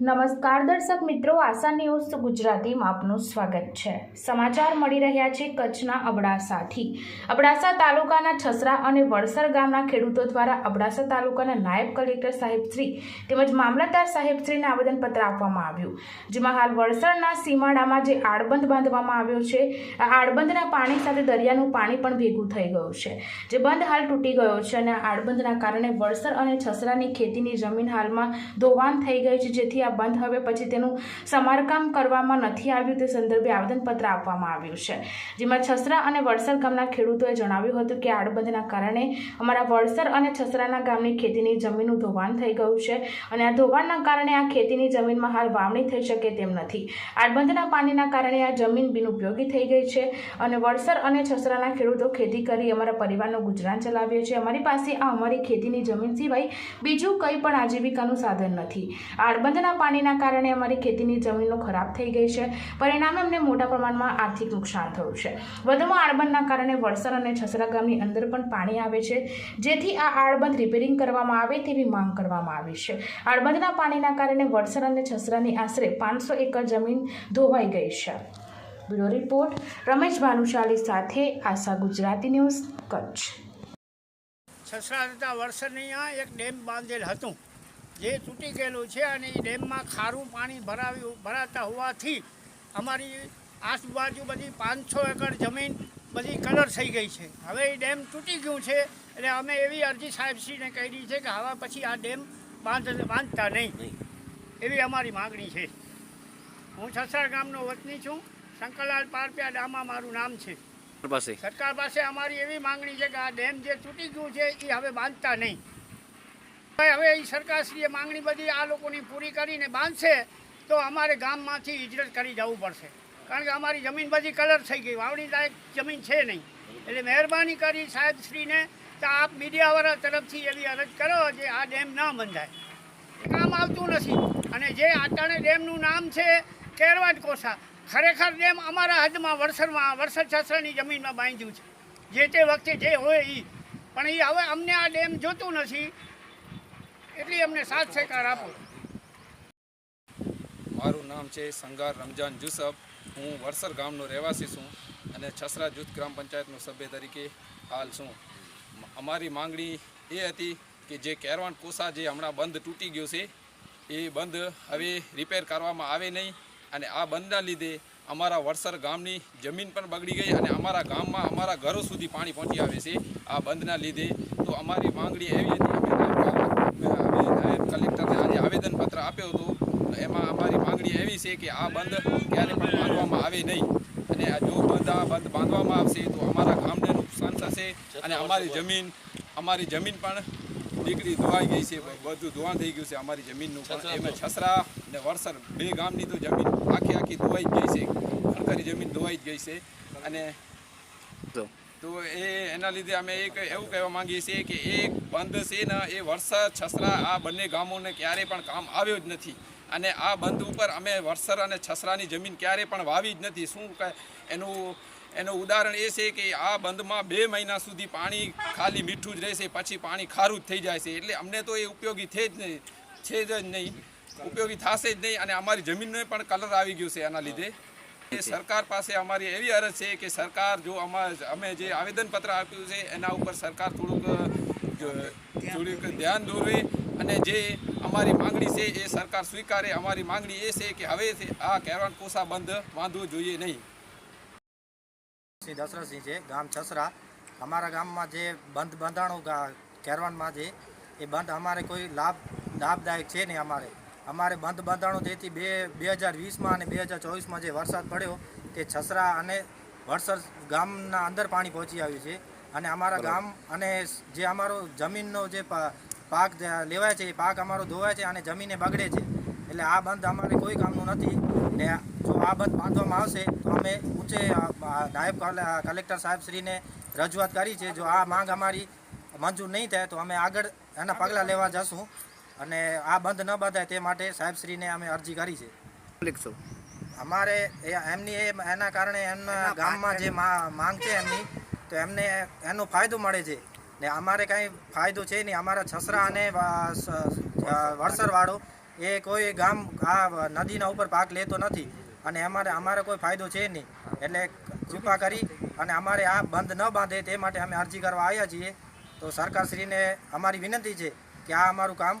નમસ્કાર દર્શક મિત્રો, આશા ન્યૂઝ ગુજરાતીમાં આપનું સ્વાગત છે. સમાચાર મળી રહ્યા છે કચ્છના અબડાસાથી. અબડાસા તાલુકાના છસરા અને વડસર ગામના ખેડૂતો દ્વારા અબડાસા તાલુકાના નાયબ કલેક્ટર સાહેબશ્રી તેમજ મામલતદાર સાહેબશ્રીને આવેદનપત્ર આપવામાં આવ્યું. જેમાં હાલ વડસરના સીમાડામાં જે આડબંધ બાંધવામાં આવ્યો છે, આ આડબંધના પાણી સાથે દરિયાનું પાણી પણ ભેગું થઈ ગયું છે. જે બંધ હાલ તૂટી ગયો છે અને આ આડબંધના કારણે વડસર અને છસરાની ખેતીની જમીન હાલમાં ધોવાણ થઈ ગઈ છે, જેથી આ બંધ હવે પછી તેનું સમારકામ કરવામાં નથી આવ્યું તે સંદર્ભે આવેદનપત્ર આપવામાં આવ્યું છે. જેમાં છસરા અને વડસર ગામના ખેડૂતોએ જણાવ્યું હતું કે આડબંધના કારણે અમારા વડસર અને છસરાના ગામની ખેતીની જમીનનું ધોવાણ થઈ ગયું છે અને આ ધોવાણના કારણે આ ખેતીની જમીનમાં હાલ વાવણી થઈ શકે તેમ નથી. આડબંધના પાણીના કારણે આ જમીન બિનઉપયોગી થઈ ગઈ છે અને વડસર અને છસરાના ખેડૂતો ખેતી કરી અમારા પરિવારનું ગુજરાન ચલાવીએ છીએ. અમારી પાસે આ અમારી ખેતીની જમીન સિવાય બીજું કંઈ પણ આજીવિકાનું સાધન નથી. આડબંધના પાણીના કારણે અમારી ખેતીની જમીનો ખરાબ થઈ ગઈ છે. પરિણામે અમને મોટા પ્રમાણમાં આર્થિક નુકસાન થયું છે. વધુમાં આડબંધના કારણે વડસર અને છસરા ગામની અંદર પણ પાણી આવે છે. જેથી આ આડબંધ રિપેરિંગ કરવામાં આવે તેવી માંગ કરવામાં આવી છે. આડબંધના પાણીના કારણે વડસર અને છસરાની આશરે પાંચસો એકર જમીન ધોવાઈ ગઈ છે. બ્યુરો રિપોર્ટ, રમેશ ભાનુશાલી સાથે આશા ગુજરાતી ન્યૂઝ કચ્છ. છસરા થતા વર્ષની એક ડેમ બાંધેલ હતું. જે તૂટી ગયેલું છે અને એ ડેમમાં ખારું પાણી ભરાવ્યું ભરાતા હોવાથી અમારી આજુબાજુ બધી પાંચસો એકર જમીન બધી કલર થઈ ગઈ છે. હવે એ ડેમ તૂટી ગયું છે એટલે અમે એવી અરજી સાહેબશ્રીને કરી છે કે હવે પછી આ ડેમ બાંધ બાંધતા નહીં. એવી અમારી માગણી છે. હું સસરા ગામનો વતની છું. શંકરલાલ પારપિયા ડામા મારું નામ છે. પાસે. સરકાર પાસે અમારી એવી માંગણી છે કે આ ડેમ જે તૂટી ગયું છે એ હવે બાંધતા નહીં. હવે એ સરકારશ્રીએ માંગણી બધી આ લોકોની પૂરી કરીને બાંધશે તો અમારે ગામમાંથી હિજરત કરી જવું પડશે. કારણ કે અમારી જમીન બધી કલર થઈ ગઈ. વાવણી લાયક જમીન છે નહીં. એટલે મહેરબાની કરી સાહેબશ્રીને તો આપ મીડિયાવાળા તરફથી એવી અરજ કરો જે આ ડેમ ના બંધાય. કામ આવતું નથી. અને જે આટાણે ડેમનું નામ છે કેરવાડ કોસા, ખરેખર ડેમ અમારા હદમાં વરસરમાં વરસદ શાસ્ત્રની જમીનમાં બાંધ્યું છે. જે તે વખતે જે હોય એ પણ એ હવે અમને આ ડેમ જોતું નથી. એટલી અમને સાથ સહકાર આપો. મારું નામ છે સંગાર રમજાન જુસફ. હું વરસર ગામનો રહેવાસી છું અને છસરા જૂથ ગ્રામ પંચાયતનો સભ્ય તરીકે હાલ છું. અમારી માંગણી એ હતી કે જે કેરવાન કોસા જે હમણાં બંધ તૂટી ગયો છે, એ બંધ હવે રિપેર કરવામાં આવે નહીં અને આ બંધના લીધે અમારા વરસર ગામની જમીન પણ બગડી ગઈ અને અમારા ગામમાં અમારા ઘરો સુધી પાણી પહોંચી આવે છે આ બંધના લીધે. તો અમારી માંગણી એવી હતી નાયબ- કલેક્ટરને આજે આવેદનપત્ર આપ્યું હતું. એમાં અમારી માંગણી એવી છે કે આ બંધ ક્યારે પણ બાંધવામાં આવે નહીં. અને આ જો બંધ આ બંધ બાંધવામાં આવશે તો અમારા ગામને નુકસાન થશે અને અમારી જમીન અમારી જમીન પણ દીકરી ધોવાઈ ગઈ છે. બધું ધોવાણ થઈ ગયું છે અમારી જમીનનું પણ. એમાં છસરા અને વરસર બે ગામની તો જમીન આખી આખી ધોવાઈ જ ગઈ છે. સરકારી જમીન ધોવાઈ જ ગઈ છે. અને તો એ એના લીધે અમે એક એવું કહેવા માંગીએ છીએ કે એક બંધ છે ને, એ વરસાદ, છસરા, આ બંને ગામોને ક્યારેય પણ કામ આવ્યો જ નથી. અને આ બંધ ઉપર અમે વરસર અને છસરાની જમીન ક્યારેય પણ વાવી જ નથી. શું કહે એનું એનું ઉદાહરણ એ છે કે આ બંધમાં બે મહિના સુધી પાણી ખાલી મીઠું જ રહેશે, પછી પાણી ખારું જ થઈ જાય છે. એટલે અમને તો એ ઉપયોગી થઈ જ નહીં, છે જ નહીં. ઉપયોગી થશે જ નહીં અને અમારી જમીનને પણ કલર આવી ગયું છે એના લીધે. એ સરકાર પાસે અમારી એવી અરજ છે કે સરકાર જો અમાર અમે જે આવેદનપત્ર આપ્યું છે એના ઉપર સરકાર થોડુંક થોડુંક ધ્યાન દોરવે અને જે અમારી માંગણી છે એ સરકાર સ્વીકારે. અમારી માંગણી એ છે કે હવે આ કેરવાન કોસા બંધ બાંધવું જોઈએ નહીં. શ્રી દશરથસિંહ છે ગામ છસરા. અમારા ગામમાં જે બંધ બંધાણો ગા- કેરવાનમાં છે એ બંધ અમારે કોઈ લાભ લાભદાયક છે નહીં અમારે. અમારે બંધ બંધાણું જેથી બે બે હજાર વીસમાં અને બે હજાર ચોવીસમાં જે વરસાદ પડ્યો તે છસરા અને વડસર ગામના અંદર પાણી પહોંચી આવ્યું છે. અને અમારા ગામ અને જે અમારો જમીનનો જે પાક લેવાય છે એ પાક અમારો ધોવાય છે અને જમીને બગડે છે. એટલે આ બંધ અમારે કોઈ કામનું નથી. ને જો આ બંધ બાંધવામાં આવશે તો અમે ઊંચે નાયબ કલે- કલેક્ટર સાહેબશ્રીને રજૂઆત કરી છે. જો આ માંગ અમારી મંજૂર નહીં થાય તો અમે આગળ એના પગલાં લેવા જશું. અને આ બંધ ન બંધાય તે માટે સાહેબશ્રીને અમે અરજી કરી છે. લખશો. અમારે એમની એ એના કારણે એમના ગામમાં જે માંગ છે એમની તો એમને એનો ફાયદો મળે છે. ને અમારે કાંઈ ફાયદો છે નહીં. અમારા છસરા અને વા- સ- અ, વડસરવાળો એ કોઈ ગામ આ નદીના ઉપર પાક લેતો નથી અને અમારે અમારે કોઈ ફાયદો છે નહીં. એટલે કૃપા કરી અને અમારે આ બંધ ન બાંધે તે માટે અમે અરજી કરવા આવ્યા છીએ. તો સરકારશ્રીને અમારી વિનંતી છે કે આ અમારું કામ